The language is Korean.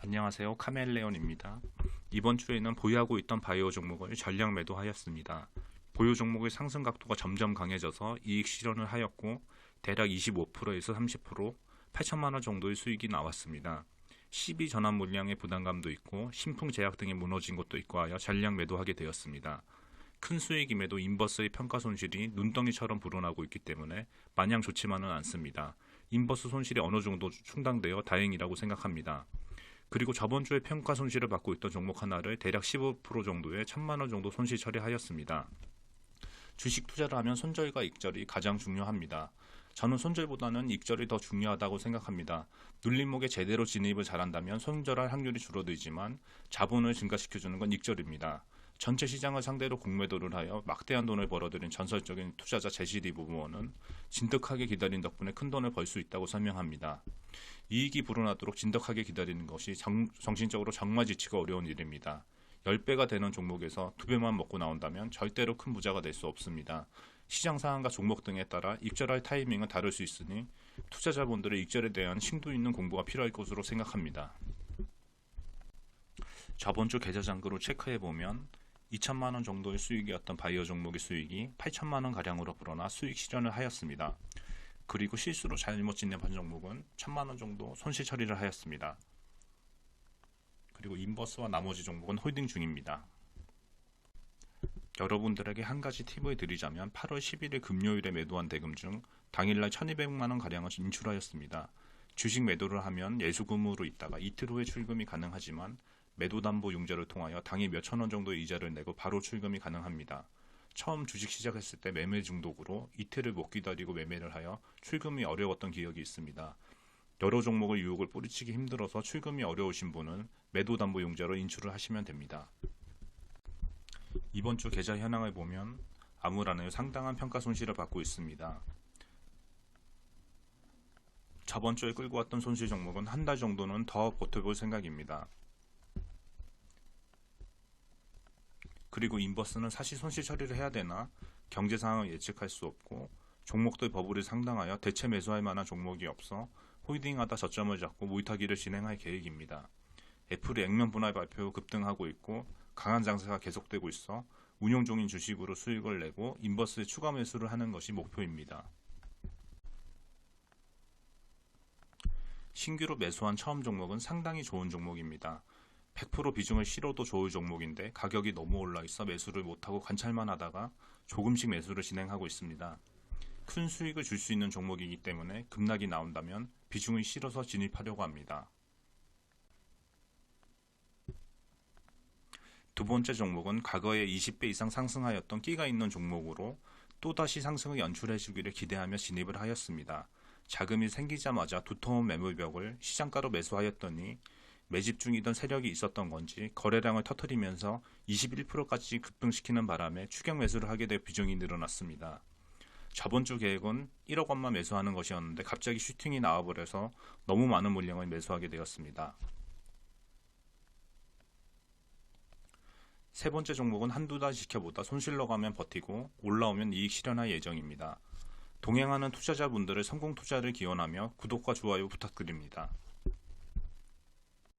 안녕하세요. 카멜레온입니다. 이번 주에는 보유하고 있던 바이오 종목을 전량 매도하였습니다. 보유 종목의 상승 각도가 점점 강해져서 이익 실현을 하였고 대략 25%에서 30% 8천만 원 정도의 수익이 나왔습니다. 12 전환 물량의 부담감도 있고 신풍 제약 등이 무너진 것도 있고 하여 전량 매도하게 되었습니다. 큰 수익임에도 인버스의 평가 손실이 눈덩이처럼 불어나고 있기 때문에 마냥 좋지만은 않습니다. 인버스 손실이 어느 정도 충당되어 다행이라고 생각합니다. 그리고 저번 주에 평가 손실을 받고 있던 종목 하나를 대략 15% 정도의 천만 원 정도 손실 처리하였습니다. 주식 투자를 하면 손절과 익절이 가장 중요합니다. 저는 손절보다는 익절이 더 중요하다고 생각합니다. 눌림목에 제대로 진입을 잘한다면 손절할 확률이 줄어들지만 자본을 증가시켜주는 건 익절입니다. 전체 시장을 상대로 공매도를 하여 막대한 돈을 벌어들인 전설적인 투자자 제시디 부부원은 진득하게 기다린 덕분에 큰 돈을 벌 수 있다고 설명합니다. 이익이 불어나도록 진득하게 기다리는 것이 정, 정신적으로 정말 지치가 어려운 일입니다. 10배가 되는 종목에서 2배만 먹고 나온다면 절대로 큰 부자가 될 수 없습니다. 시장 상황과 종목 등에 따라 익절할 타이밍은 다를 수 있으니 투자자분들의 익절에 대한 심도 있는 공부가 필요할 것으로 생각합니다. 저번 주 계좌 잔고로 체크해 보면 2천만 원 정도의 수익이었던 바이오 종목의 수익이 8천만 원 가량으로 불어나 수익 실현을 하였습니다. 그리고 실수로 잘못 진입한 종목은 1천만 원 정도 손실 처리를 하였습니다. 그리고 인버스와 나머지 종목은 홀딩 중입니다. 여러분들에게 한 가지 팁을 드리자면 8월 11일 금요일에 매도한 대금 중 당일날 1200만 원 가량을 인출하였습니다. 주식 매도를 하면 예수금으로 있다가 이틀 후에 출금이 가능하지만 매도담보 융자를 통하여 당일 몇천 원 정도의 이자를 내고 바로 출금이 가능합니다. 처음 주식 시작했을 때 매매 중독으로 이틀을 못 기다리고 매매를 하여 출금이 어려웠던 기억이 있습니다. 여러 종목의 유혹을 뿌리치기 힘들어서 출금이 어려우신 분은 매도담보용자로 인출을 하시면 됩니다. 이번 주 계좌 현황을 보면 아무라는 상당한 평가 손실을 받고 있습니다. 저번 주에 끌고 왔던 손실 종목은 한 달 정도는 더 버텨볼 생각입니다. 그리고 인버스는 사실 손실 처리를 해야 되나 경제 상황을 예측할 수 없고 종목들 버블이 상당하여 대체 매수할 만한 종목이 없어 홀딩하다 저점을 잡고 물타기를 진행할 계획입니다. 애플이 액면 분할 발표 후 급등하고 있고 강한 장세가 계속되고 있어 운용 중인 주식으로 수익을 내고 인버스에 추가 매수를 하는 것이 목표입니다. 신규로 매수한 처음 종목은 상당히 좋은 종목입니다. 100% 비중을 실어도 좋을 종목인데 가격이 너무 올라 있어 매수를 못하고 관찰만 하다가 조금씩 매수를 진행하고 있습니다. 큰 수익을 줄 수 있는 종목이기 때문에 급락이 나온다면 비중을 실어서 진입하려고 합니다. 두 번째 종목은 과거에 20배 이상 상승하였던 끼가 있는 종목으로 또다시 상승을 연출해 주기를 기대하며 진입을 하였습니다. 자금이 생기자마자 두터운 매물벽을 시장가로 매수하였더니 매집 중이던 세력이 있었던 건지 거래량을 터뜨리면서 21%까지 급등시키는 바람에 추격 매수를 하게 돼 비중이 늘어났습니다. 저번 주 계획은 1억 원만 매수하는 것이었는데 갑자기 슈팅이 나와버려서 너무 많은 물량을 매수하게 되었습니다. 세 번째 종목은 한두 달 지켜보다 손실러 가면 버티고 올라오면 이익 실현할 예정입니다. 동행하는 투자자분들의 성공 투자를 기원하며 구독과 좋아요 부탁드립니다.